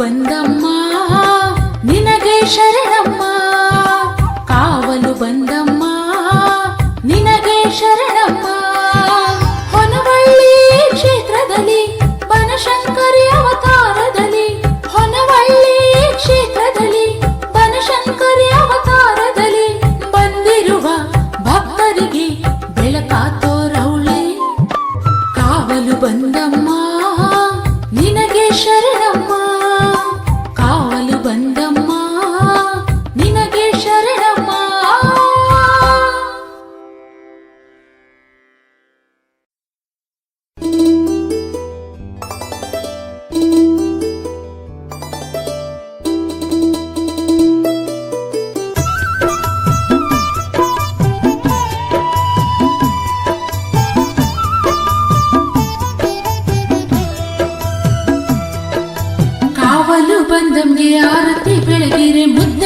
ಬಂದಮ್ಮ, ನಿನಗೆ ಶರಣಮ್ಮ. ಕಾವಲು ಬಂದಮ್ಮ, ನಿನಗೆ ಶರಣಮ್ಮ. ಹೊನವಳ್ಳಿ ಕ್ಷೇತ್ರದಲ್ಲಿ, ಬನಶಂಕರಿ ಅವತಾರದಲ್ಲಿ. ಹೊನವಳ್ಳಿ ಕ್ಷೇತ್ರದಲ್ಲಿ, ಬನಶಂಕರಿ ಅವತಾರದಲ್ಲಿ ಬಂದಿರುವ ಭಕ್ತರಿಗೆ ಕಾವಲು ಬಂದಂಗೆ ಆರತಿ ಬೆಳಗಿರೆ ಮುದ್ದೈದೆರೆ